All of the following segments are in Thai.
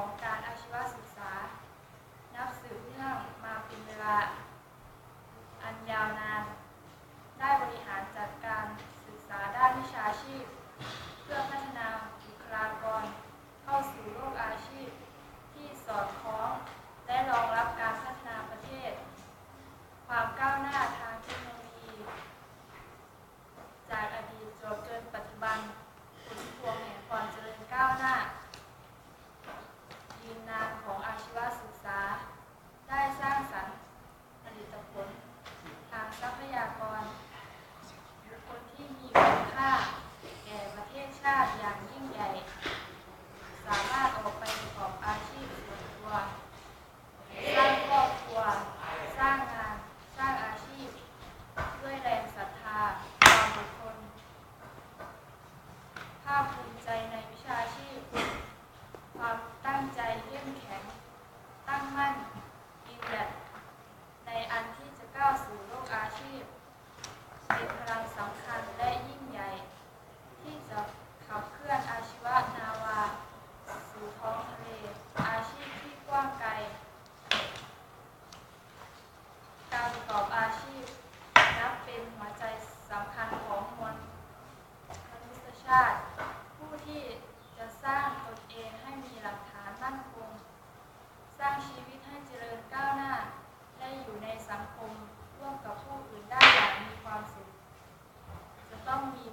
ของการอาชีวศึกษา นับสืบเนื่องมาเป็นเวลาอันยาวนาน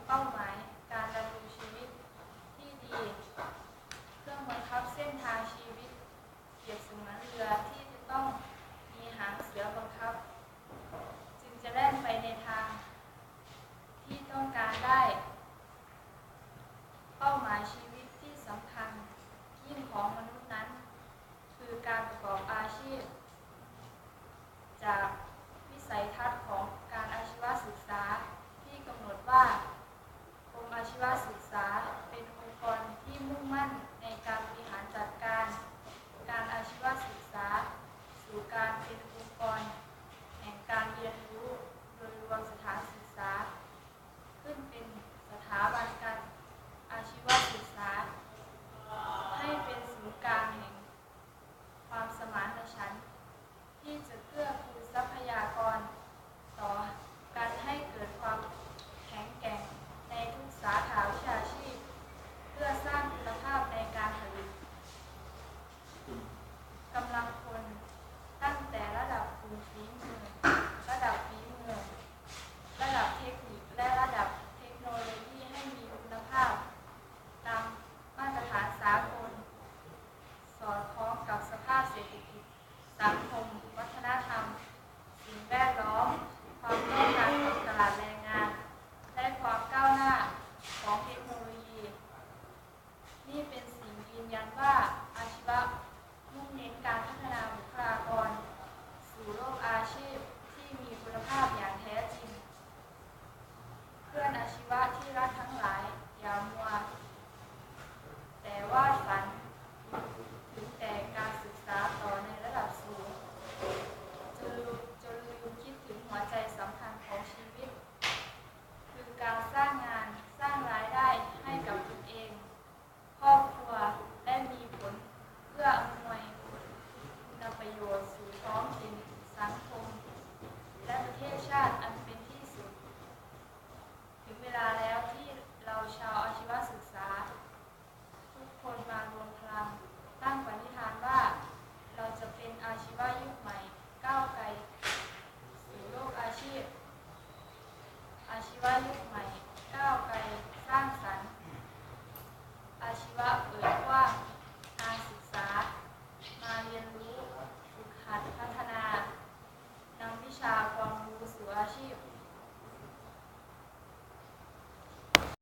เป้าหมาย การดำรงชีวิตที่ดี เครื่องบังคับเส้นทางชีวิตเปรียบเสมืนเรือที่จะต้องมีหางเสือบังคับ จึงจะแล่นไปในทาง ที่ต้องการได้ เป้าหมายชีวิตที่สำคัญยิ่งของมนุษย์นั้น คือการประกอบอาชีพ จากาบันการอาชีวศึกษา ให้เป็นศูนย์กลางแห่งความสมานฉันท์ที่จะเกื้อกูลทรัพยากร ต่อการให้เกิดความแข็งแกร่งในทุกสาขาวิชาชีพ เพื่อสร้างคุณภาพในการผลิตกำลังคนตั้งแต่ระดับกลุ่มฝีมือ ระดับฝีมือ ระดับเทคนิคและระดับ した。啊那他